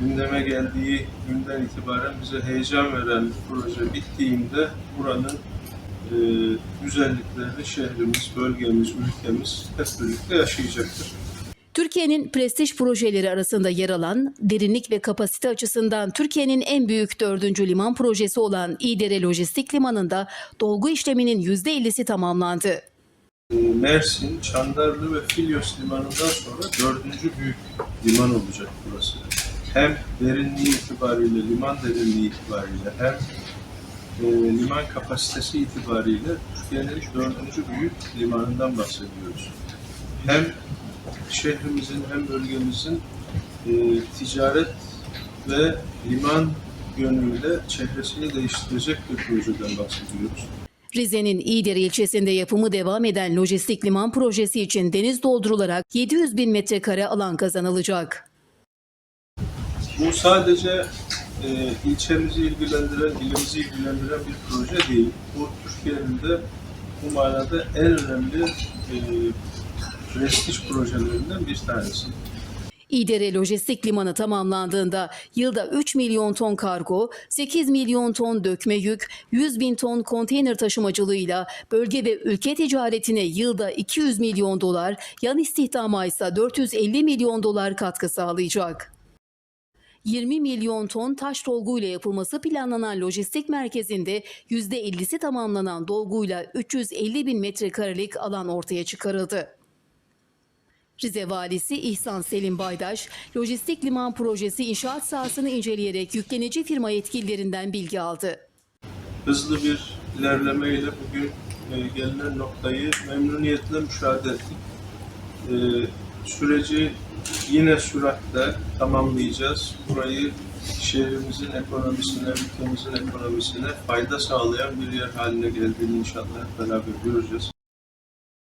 gündeme geldiği günden itibaren bize heyecan veren proje bittiğinde buranın e, güzelliklerini şehrimiz, bölgemiz, ülkemiz hep birlikte yaşayacaktır. Türkiye'nin prestij projeleri arasında yer alan, derinlik ve kapasite açısından Türkiye'nin en büyük dördüncü liman projesi olan İdere Lojistik Limanı'nda dolgu işleminin %50'si tamamlandı. E, Mersin, Çandarlı ve Filyos limanından sonra dördüncü büyük liman olacak burası. Hem derinliği itibariyle, liman derinliği itibariyle hem e, liman kapasitesi itibariyle Türkiye'nin dördüncü büyük limanından bahsediyoruz. Hem şehrimizin hem bölgemizin e, ticaret ve liman yönüyle çehresini değiştirecek bir projeden bahsediyoruz. Rize'nin İdere ilçesinde yapımı devam eden lojistik liman projesi için deniz doldurularak 700 bin metrekare alan kazanılacak. Bu sadece e, ilçemizi ilgilendiren, ilimizi ilgilendiren bir proje değil. Bu Türkiye'nin de bu manada en önemli e, prestij projelerinden bir tanesi. İdere Lojistik Limanı tamamlandığında yılda 3 milyon ton kargo, 8 milyon ton dökme yük, 100 bin ton konteyner taşımacılığıyla bölge ve ülke ticaretine yılda 200 milyon dolar, yan istihdama ise 450 milyon dolar katkı sağlayacak. 20 milyon ton taş dolguyla yapılması planlanan lojistik merkezinde %50'si tamamlanan dolguyla 350 bin metrekarelik alan ortaya çıkarıldı. Rize Valisi İhsan Selim Baydaş, lojistik liman projesi inşaat sahasını inceleyerek yüklenici firma yetkililerinden bilgi aldı. Hızlı bir ilerlemeyle bugün e, gelinen noktayı memnuniyetle müşahede ettik. Süreci yine süratle tamamlayacağız. Burayı şehrimizin ekonomisine, ülkemizin ekonomisine fayda sağlayan bir yer haline geldiğini inşallah beraber göreceğiz.